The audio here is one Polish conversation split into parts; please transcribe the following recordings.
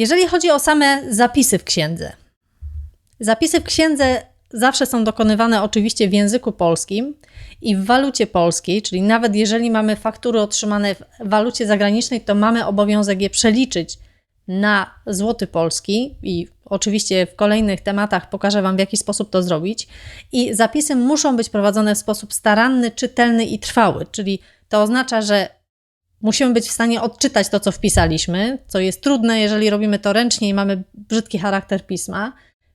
Jeżeli chodzi o same zapisy w księdze, zapisy w księdze zawsze są dokonywane oczywiście w języku polskim i w walucie polskiej, czyli nawet jeżeli mamy faktury otrzymane w walucie zagranicznej, to mamy obowiązek je przeliczyć na złoty polski i oczywiście w kolejnych tematach pokażę Wam, w jaki sposób to zrobić. I zapisy muszą być prowadzone w sposób staranny, czytelny i trwały, czyli to oznacza, że musimy być w stanie odczytać to, co wpisaliśmy, co jest trudne, jeżeli robimy to ręcznie i mamy brzydki charakter pisma.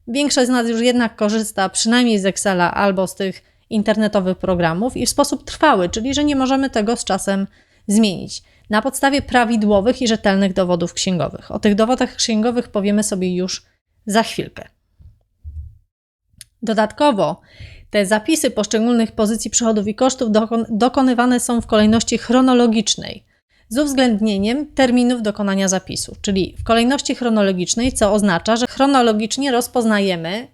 Większość z nas już jednak korzysta przynajmniej z Excela albo z tych internetowych programów i w sposób trwały, czyli że nie możemy tego z czasem zmienić. Na podstawie prawidłowych i rzetelnych dowodów księgowych. O tych dowodach księgowych powiemy sobie już za chwilkę. Dodatkowo te zapisy poszczególnych pozycji przychodów i kosztów dokonywane są w kolejności chronologicznej, z uwzględnieniem terminów dokonania zapisu, czyli w kolejności chronologicznej, co oznacza, że chronologicznie rozpoznajemy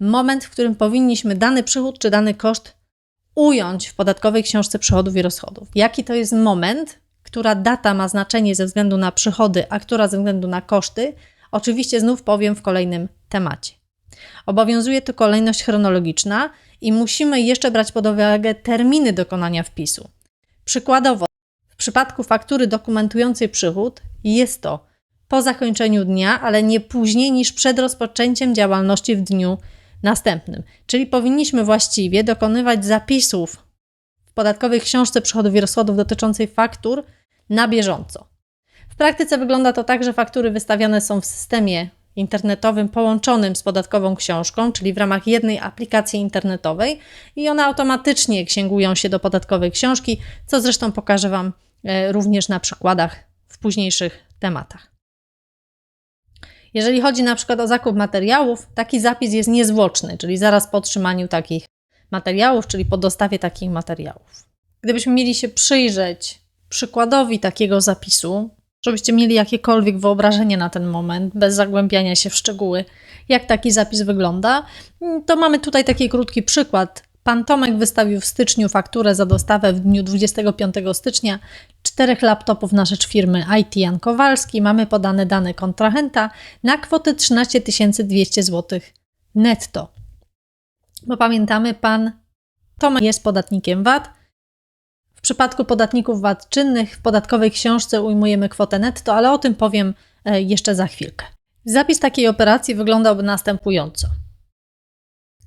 moment, w którym powinniśmy dany przychód czy dany koszt ująć w podatkowej książce przychodów i rozchodów. Jaki to jest moment, która data ma znaczenie ze względu na przychody, a która ze względu na koszty, oczywiście znów powiem w kolejnym temacie. Obowiązuje tu kolejność chronologiczna i musimy jeszcze brać pod uwagę terminy dokonania wpisu. Przykładowo, przypadku faktury dokumentującej przychód jest to po zakończeniu dnia, ale nie później niż przed rozpoczęciem działalności w dniu następnym. Czyli powinniśmy właściwie dokonywać zapisów w podatkowej książce przychodów i rozchodów dotyczącej faktur na bieżąco. W praktyce wygląda to tak, że faktury wystawiane są w systemie internetowym połączonym z podatkową książką, czyli w ramach jednej aplikacji internetowej i one automatycznie księgują się do podatkowej książki, co zresztą pokażę Wam również na przykładach w późniejszych tematach. Jeżeli chodzi na przykład o zakup materiałów, taki zapis jest niezwłoczny, czyli zaraz po otrzymaniu takich materiałów, czyli po dostawie takich materiałów. Gdybyśmy mieli się przyjrzeć przykładowi takiego zapisu, żebyście mieli jakiekolwiek wyobrażenie na ten moment, bez zagłębiania się w szczegóły, jak taki zapis wygląda, to mamy tutaj taki krótki przykład. Pan Tomek wystawił w styczniu fakturę za dostawę w dniu 25 stycznia czterech laptopów na rzecz firmy IT Jan Kowalski. Mamy podane dane kontrahenta na kwotę 13 200 zł netto. Bo pamiętamy, pan Tomek jest podatnikiem VAT, w przypadku podatników VAT czynnych w podatkowej książce ujmujemy kwotę netto, ale o tym powiem e, jeszcze za chwilkę. Zapis takiej operacji wyglądałby następująco.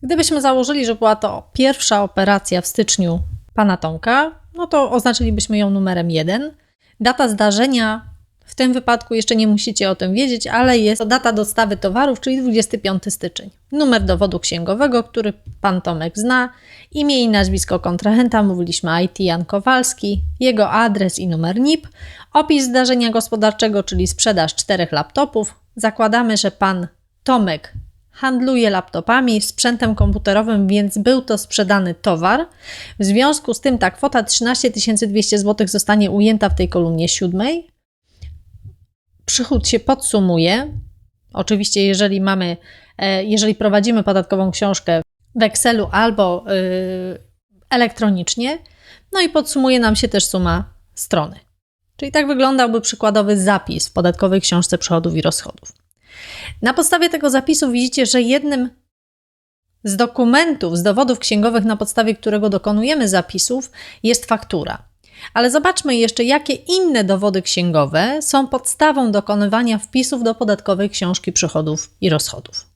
Gdybyśmy założyli, że była to pierwsza operacja w styczniu pana Tomka, no to oznaczylibyśmy ją numerem 1. Data zdarzenia w tym wypadku jeszcze nie musicie o tym wiedzieć, ale jest to data dostawy towarów, czyli 25 styczeń. Numer dowodu księgowego, który pan Tomek zna, imię i nazwisko kontrahenta, mówiliśmy IT Jan Kowalski, jego adres i numer NIP, opis zdarzenia gospodarczego, czyli sprzedaż czterech laptopów. Zakładamy, że pan Tomek handluje laptopami, sprzętem komputerowym, więc był to sprzedany towar. W związku z tym ta kwota 13 200 zł zostanie ujęta w tej kolumnie siódmej przychód się podsumuje. Oczywiście, jeżeli mamy, e, jeżeli prowadzimy podatkową książkę w Excelu albo yy, elektronicznie, no i podsumuje nam się też suma strony. Czyli tak wyglądałby przykładowy zapis w podatkowej książce przychodów i rozchodów. Na podstawie tego zapisu widzicie, że jednym z dokumentów, z dowodów księgowych, na podstawie którego dokonujemy zapisów, jest faktura. Ale zobaczmy jeszcze, jakie inne dowody księgowe są podstawą dokonywania wpisów do podatkowej książki przychodów i rozchodów.